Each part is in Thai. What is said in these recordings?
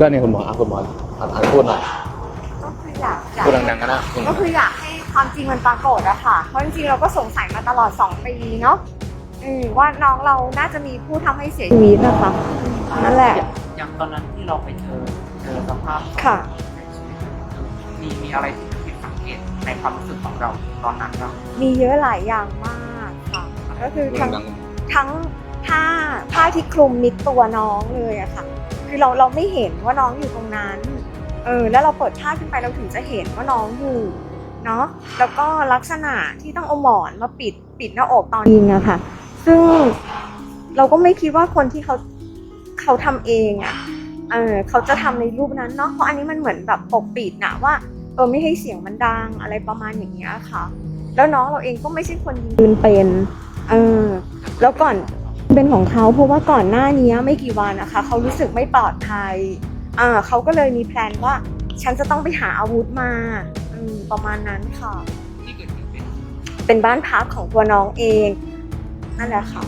ก็นี่คุณหมออะคุณหมออ่านอ่านพูดหน่อยก็คืออยากอยากพูดดังๆกันนะคุณหมก็อคืออยากให้ความจริงมันปรากฏอะค่ะ เพราะจริงๆเราก็สงสัยมาตลอด 2 ปีเนาะอืมว่าน้องเราน่าจะมีผู้ทำให้เสียชีวิตนะคะนั่นแหละ อย่างตอนนั้นที่เราไปเจอเจอสภาพค่ะมีมีอะไรที่ผิดสังเกตในความรู้สึกของเราตอนนั้นครับมีเยอะหลายอย่างมากค่ะ ก็คือทั้ง ดังทั้งผ้าผ้าที่คลุมมิดตัวน้องเลยอะค่ะ คือเราเราไม่เห็นว่าน้องอยู่ตรงนั้น เออ แล้วเราเปิดผ้าขึ้นไปเราถึงจะเห็นว่าน้องอยู่เนาะ แล้วก็ลักษณะที่ต้องเอาหมอนมาปิดปิดหน้าอกตอนยิงอะค่ะ ซึ่งเราก็ไม่คิดว่าคนที่เขาเขาทำเองอะเออเขาจะทำในรูปนั้นเนาะ เพราะอันนี้มันเหมือนแบบปกปิดนะว่าเออไม่ให้เสียงมันดังอะไรประมาณอย่างเงี้ยค่ะ แล้วน้องเราเองก็ไม่ใช่คนยืนเป็น เออ แล้วก่อน เป็นของเขาเพราะว่าก่อนหน้านี้ไม่กี่วันนะคะ เขารู้สึกไม่ปลอดภัยอ่าเขาก็เลยมีแพลนว่าฉันจะต้องไปหาอาวุธมาอืมประมาณนั้นค่ะ เป็นบ้านพักของตัวน้องเองนั่นแหละค่ะ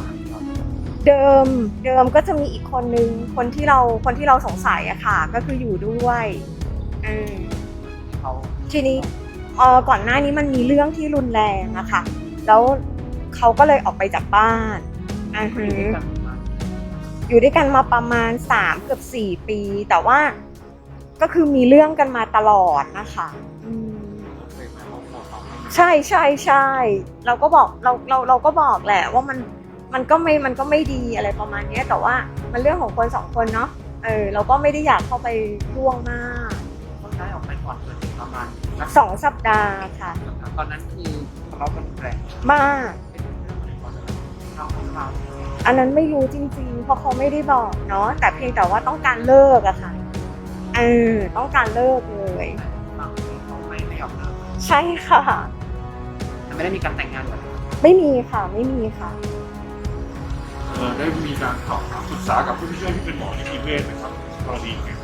เดิมเดิมก็จะมีอีกคนนึงคนที่เราคนที่เราสงสัยอะค่ะ ก็คืออยู่ด้วยออเขาทีนี้เออก่อนหน้านี้มันมีเรื่องที่รุนแรงอะค่ะ แล้วเขาก็เลยออกไปจากบ้าน อ่าอยู่ฮะด้วยกันมาอยู่ด้วยกันมาประมาณสามเกือบสี่ปี แต่ว่าก็คือมีเรื่องกันมาตลอดนะคะอืมเคยมาบอกบอกเขาไหมใช่ใช่ใช่เราก็บอกเราเราเราก็บอกแหละว่ามันมันก็ไม่มันก็ไม่ดีอะไรประมาณเนี้ย แต่ว่ามันเรื่องของคนสองคนเนาะเออเราก็ไม่ได้อยากเข้าไปล่วงมากเขาย้ายออกไปก่อนเกิดเหตุประมาณสักสองสัปดาห์ค่ะ ตอนนั้นคือทะเลาะกันแรงมาก เราของเราอันนั้นไม่รู้จริงๆ เพราะเขาไม่ได้บอกเนาะแต่เพียงแต่ว่าต้องการเลิกอะค่ะเออต้องการเลิกเลย บางคนเขาไม่ไม่ยอมเลิกใช่ค่ะ แต่ไม่ได้มีการแต่งงานเลยไม่มีค่ะไม่มีค่ะ เอ่อได้มีการสอบถามปรึกษากับเพื่อนๆที่เป็นหมอนิติเวชนะครับกรณีนี้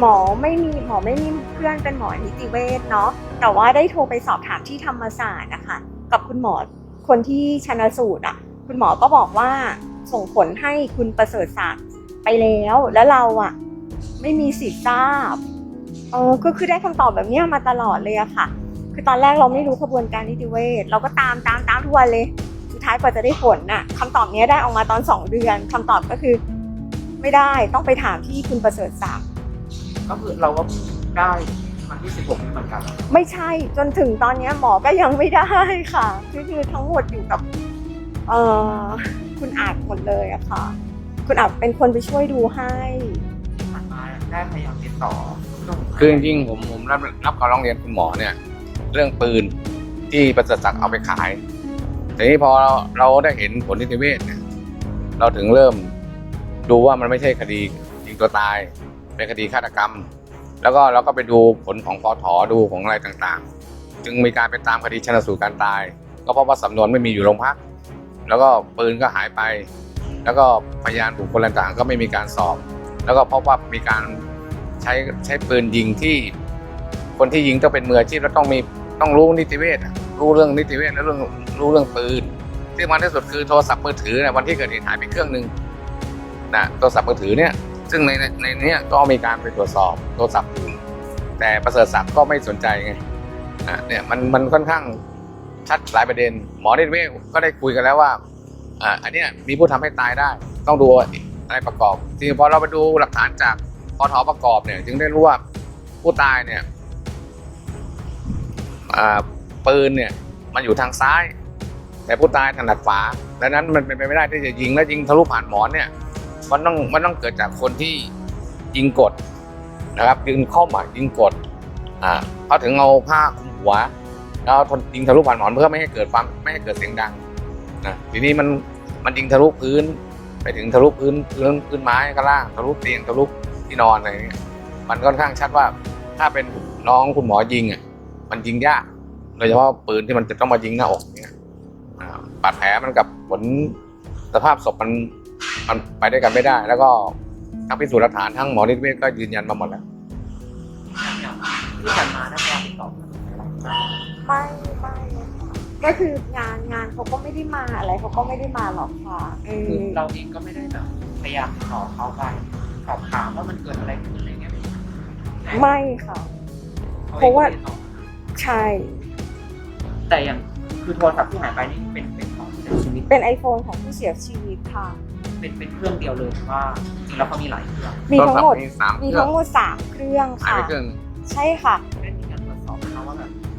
หมอไม่มีหมอไม่มีเพื่อนเป็นหมอนิติเวชเนาะแต่ว่าได้โทรไปสอบถามที่ธรรมศาสตร์นะคะกับคุณหมอคนที่ชนสูตรอะ คุณหมอก็บอกว่าส่งผลให้คุณประเสริฐศักดิ์ไปแล้ว แล้วเราอะไม่มีสิทธิ์ทราบเออก็คือได้คำตอบแบบเนี้ยมาตลอดเลยอะค่ะ คือตอนแรกเราไม่รู้ขบวนการนิติเวชเราก็ตามตามตามทุกวันเลย สุดท้ายกว่าจะได้ผลน่ะคำตอบเนี้ยได้ออกมาตอนสองเดือนคำตอบก็คือ ไม่ได้ต้องไปถามที่คุณประเสริฐศักดิ์ก็คือเราก็ได้วันที่ 16นี้เหมือนกัน ไม่ใช่จนถึงตอนเนี้ยหมอก็ยังไม่ได้ค่ะ คือคือทั้งหมดอยู่กับ เอ่อคุณอาจหมดเลยอะค่ะ คุณอาจเป็นคนไปช่วยดูให้ที่ผ่านมาได้พยายามติดต่อเรื่องคือจริงๆผมผมรับรับการร้องเรียนคุณหมอเนี่ย เรื่องปืนที่ประเสริฐศักดิ์เอาไปขายทีนี้พอเราเราได้เห็นผลนิติเวชเนี่ย เราถึงเริ่มดูว่ามันไม่ใช่คดียิงตัวตาย เป็นคดีฆาตกรรม แล้วก็เราก็ไปดูผลของปอถอดูของอะไรต่างๆ จึงมีการไปตามคดีชนสูตรการตาย ก็เพราะว่าสำนวนไม่มีอยู่โรงพัก แล้วก็ปืนก็หายไป แล้วก็พยานบุคคลต่างๆ ก็ไม่มีการสอบ แล้วก็พบว่ามีการใช้ใช้ปืนยิงที่ คนที่ยิงต้องเป็นมืออาชีพแล้วต้องมีต้องรู้นิติเวชรู้เรื่องนิติเวชและเรื่องรู้เรื่องปืนที่สำคัญที่สุดคือโทรศัพท์มือถือเนี่ยวันที่เกิดเหตุหายไปเครื่องหนึ่งนะโทรศัพท์มือถือเนี่ยซึ่งในในนี้ก็มีการไปตรวจสอบโทรศัพท์อื่นแต่ประเสริฐศักดิ์ก็ไม่สนใจไงอะเนี่ยมันมันค่อนข้าง ชัดหลายประเด็น หมอนิติเวชก็ได้คุยกันแล้วว่าอ่าอันนี้มีผู้ทำให้ตายได้ ต้องดูอะไรประกอบทีนี้พอเราไปดูหลักฐานจากพอทอประกอบเนี่ย จึงได้รู้ว่าผู้ตายเนี่ยอ่าปืนเนี่ยมันอยู่ทางซ้าย แต่ผู้ตายถนัดขวาดังนั้นมันเป็นไปไม่ได้ที่จะยิงแล้วยิงทะลุผ่านหมอนเนี่ยมันต้องมันต้องเกิดจากคนที่ยิงกดนะครับยิงเข้าหมายยิงกดอ่าเขาถึงเอาผ้าคลุมหัว แล้วทนยิงทะลุผ่านหมอนเพื่อไม่ให้เกิดความไม่ให้เกิดเสียงดังนะทีนี้มันมันยิงทะลุพื้น ไปถึงทะลุพื้นพื้นพื้นไม้ข้างล่างทะลุเตียงทะลุที่นอนอะไรอย่างเงี้ยมันค่อนข้างชัดว่าถ้าเป็นน้องคุณหมอยิงอะมันยิงยากโดยเฉพาะปืนที่มันจะต้องมายิงหน้าอกเนี่ยบาดแผลมันกับผลสภาพศพมันมันไปด้วยกันไม่ได้ แล้วก็ทั้งพิสูจน์หลักฐานทั้งหมอนิติเวชก็ยืนยันมาหมดแล้วที่ผ่านมาได้พยายาติดต่อก ไรบ้างไม่ไม่ค่ะก็คืองานงานเขาก็ไม่ได้มาอะไรเขาก็ไม่ได้มาหรอกค่ะเอคืออเราเองก็ไม่ได้แบบพยายามติดต่อเขาไปสอบถามว่ามันเกิดอะไรขึ้นอะไรเงี้ยไม่ค่ะ เพราะว่าใช่ แต่อย่างคือโทรศัพท์ที่หายไปนี่เป็นเป็นของผู้เสียชีวิตเป็น iPhone ของผู้เสียชีวิตค่ะ เป็นเป็นเครื่องเดียวเลยหรือว่าจริงแล้วเขามีหลายเครื่องมีทั้งหมดโทรศัพท์มีสามมีเครื่อทั้งงหมดสามเครื่องหายค่ะ ไปเครื่องใช่ค่ะไ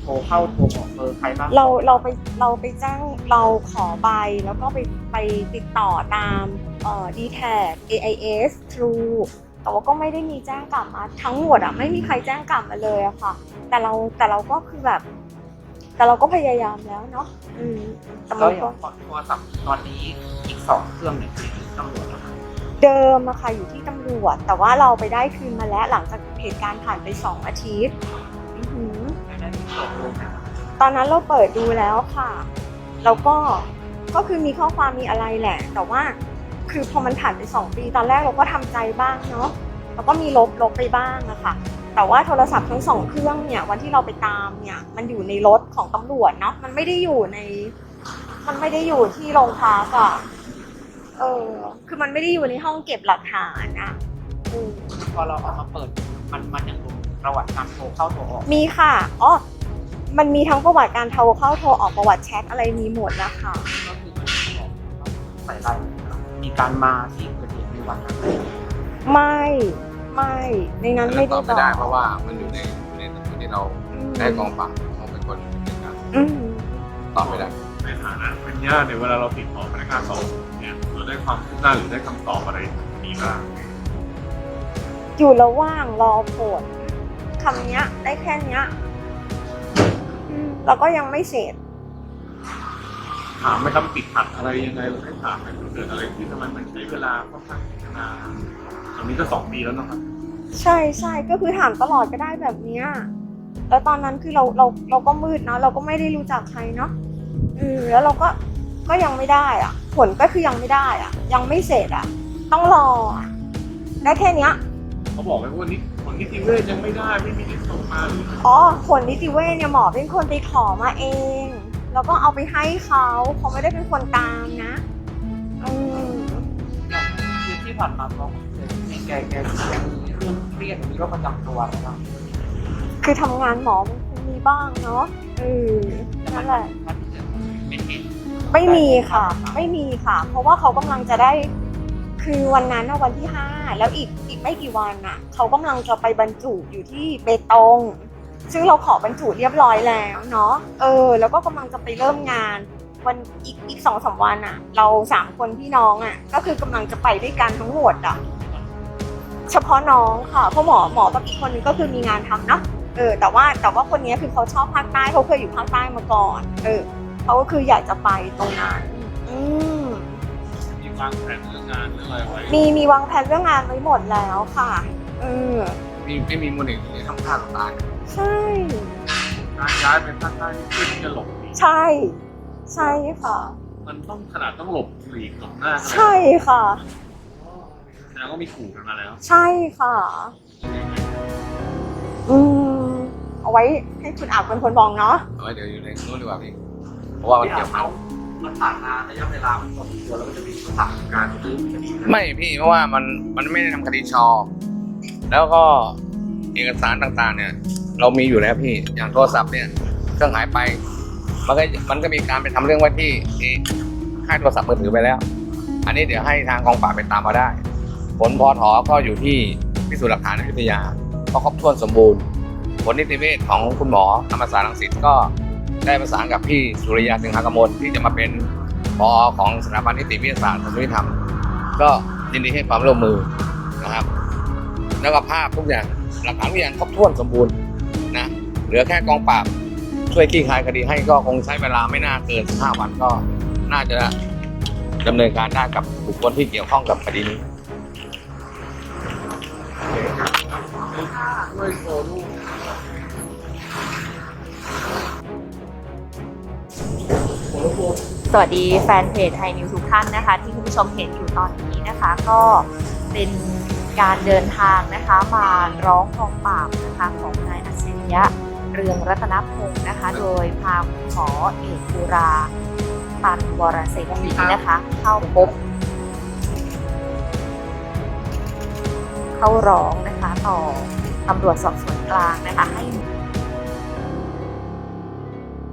ทรเข้าโทรออกเบอร์ใครบ้างเราเราไปเราไปแจ้งเราขอใบแล้วก็ไปไปติดต่อตามเอ่อ d t a g AIS True แต่ว่าก็ไม่ได้มีแจ้งกลับมาทั้งหมดอะไม่มีใครแจ้งกลับมาเลยอะค่ะ แต่เราแต่เราก็คือแบบ แต่เราก็พยายามแล้วเนาะอืมแต่แล้มัวนอย่าก็งโทรศัพท์ตอนนี้อีกสองเครื่องเนี่ยคือตำรวจแล้วค่ะเดิมอะค่ะอยู่ที่ตำรวจ แต่ว่าเราไปได้คืนมาแล้วหลังจากเหตุการณ์ผ่านไปสองอาทิตย์ ตอนนั้นเราเปิดดูแล้วค่ะ แล้วก็ก็คือมีข้อความมีอะไรแหละ แต่ว่าคือพอมันผ่านไปสองปีตอนแรกเราก็ทำใจบ้างเนาะแล้วก็มีลบลบไปบ้างอะค่ะ แต่ว่าโทรศัพท์ทั้งสองเครื่องเนี่ยวันที่เราไปตามเนี่ยมันอยู่ในรถของตำรวจเนาะมันไม่ได้อยู่ใน มันไม่ได้อยู่ที่โรงพักอะเออ คือมันไม่ได้อยู่ในห้องเก็บหลักฐานอะอืมพอเราเอามาเปิดมันมันยังรู้ประวัติการโทรเข้าโทรออกมีค่ะอ๋อ มันมีทั้งประวัติการโทรเข้าโทรออกประวัติแชทอะไรมีหมดนะคะก็คือมันบอกว่าใส่รายละเอียดเรามีการมาที่เกิดเหตุในวันนั้นไม่ไม่ในนั้นไม่ตได้อบไม่ได้เพราะว่ามันอยู่ในอยู่ในสำนวนที่เราอืมได้กองปราบเขาเป็นคนดำเนินการอืมตอบไม่ได้ในฐานะเป็นญาติเนี่ยเวลาเราติดต่อพนักงานสอบสวนเนี่ยเราได้ความคืบหน้าหรือได้คำตอบอะไรดีบ้างอยู่ระหว่างรอผลคำเนี้ยได้แค่เนี้ ยอืมแล้วก็ยังไม่เสร็จ ถามไหมครับติดขัดอะไรยังไงเราได้ถามไหมมันเกิดอะไรขึ้นทำไมมันใช้เวลาค่อนข้างนานตอนนี้ก็สองปีแล้วนะครับใช่ใช่ก็คือถามตลอดก็ได้แบบเนี้ยแล้วตอนนั้นคือเราเราเราก็มืดเนาะเราก็ไม่ได้รู้จักใครเนาะอืมแล้วเราก็ก็ยังไม่ได้อะ ผลก็คือยังไม่ได้อะ ยังไม่เสร็จอะ ต้องรออะได้แค่เนี้ย เขาบอกไหมว่านี่ผล นิติเวชยังไม่ได้ไม่มีที่ส่งมาหรืออ๋อผลนิติเวชเนี่ยหมอเป็นคนไปขอมาเอง แล้วก็เอาไปให้เขาเขาไม่ได้เป็นคนตามนะอืมอย่างคือที่ผ่านมาเขาเคยมีแกแกแกมีเรื่องเครียดหรือมีโรคประจำตัวอะไรบ้างคือทำงานหมอมันคงมีบ้างเนาะเออนั่นแหละมันที่จะเป็นเหตุไม่มีค่ะ ไม่มีค่ะ เพราะว่าเขากำลังจะได้ คือวันนั้นนะวันที่ห้าแล้วอีกอีกไม่กี่วันน่ะเขากำลังจะไปบรรจุอยู่ที่เบตง ซึ่งเราขอบรรจุเรียบร้อยแล้วเนาะเออ แล้วก็กำลังจะไปเริ่มงาน วันอีกอีกสองสามวันอะ เราสามคนพี่น้องอะ ก็คือกำลังจะไปด้วยกันทั้งหมดอะเฉพาะน้องค่ะเพราะหมอหมอกับอีกคนนึงก็คือมีงานทำเนาะเออ แต่ว่าแต่ว่าคนนี้คือเขาชอบภาคใต้เขาเคยอยู่ภาคใต้มาก่อน เออเขาก็คืออยากจะไปตรงนั้นอืม วางแผนเรื่องงานเรื่องอะไรไว้มีมีวางแผนเรื่องงานไว้หมดแล้วค่ะเออมีไม่มีมูลเหตุที่ทำฆ่าตัวตายใช่ การย้ายไปภาคใต้นี่เพื่อที่จะหลบหนีใช่ ใช่ค่ะ มันต้องขนาดต้องหลบหลีกหลบหน้ากันเลยใช่ค่ะแสดงว่ามีขู่กันมาแล้ว ใช่ค่ะ อืมเอาไว้ให้คุณอาบเป็นคนบอกเนาะ เอาไว้เดี๋ยวอยู่ในนู้นดีกว่าพี่ เพราะว่ามันที่เกี่ยวเรากับ มันผ่านมาระยะเวลามันพอสมควรแล้วก็จะมีคำสั่งการรื้อคดีนะไม่พี่เพราะว่ามันมันไม่ได้ทำคดีชอ แล้วก็เอกสารต่างๆ เนี่ย เรามีอยู่แล้วพี่อย่างโทรศัพท์เนี่ยเครื่องหายไป มันก็มันก็มีการไปทำเรื่องไว้ที่เอ๊ะค่ายโทรศัพท์มือถือไปแล้ว อันนี้เดี๋ยวให้ทางกองปราบไปตามมาได้ ผลพอถอก็อยู่ที่พิสูจน์หลักฐานอยุธยาก็ครบถ้วนสมบูรณ์ ผลนิติเวชของคุณหมอธรรมศาสตร์รังสิตก็ ได้ประสานกับพี่สุริยาสิงหากมลที่จะมาเป็นพอของสถาบันนิติวิทยาศาสตร์และยุติธรรม ก็ยินดีให้ความร่วมมือนะครับ แล้วก็ภาพทุกอย่างหลักฐานทุกอย่างครบถ้วนสมบูรณ์นะเหลือแค่กองปราบช่วยคลี่คลายคดีให้ก็คงใช้เวลาไม่น่าเกิน 15 วันก็น่าจะดำเนินการได้กับบุคคลที่เกี่ยวข้องกับคดีนี้ช่วยโชว์ สวัสดีแฟนเพจไทยนิวทุกท่านนะคะ ที่คุณผู้ชมเห็นอยู่ตอนนี้นะคะ ก็เป็นการเดินทางนะคะมาร้องกองปราบนะคะของนายอัจฉริยะเรืองรัตนพงศ์นะคะ โดยพาคุณหมอเอกบุราตันวรเศรษฐีนะคะ เข้าพบ เข้าร้องนะคะต่อตำรวจสอบสวนกลางนะคะให้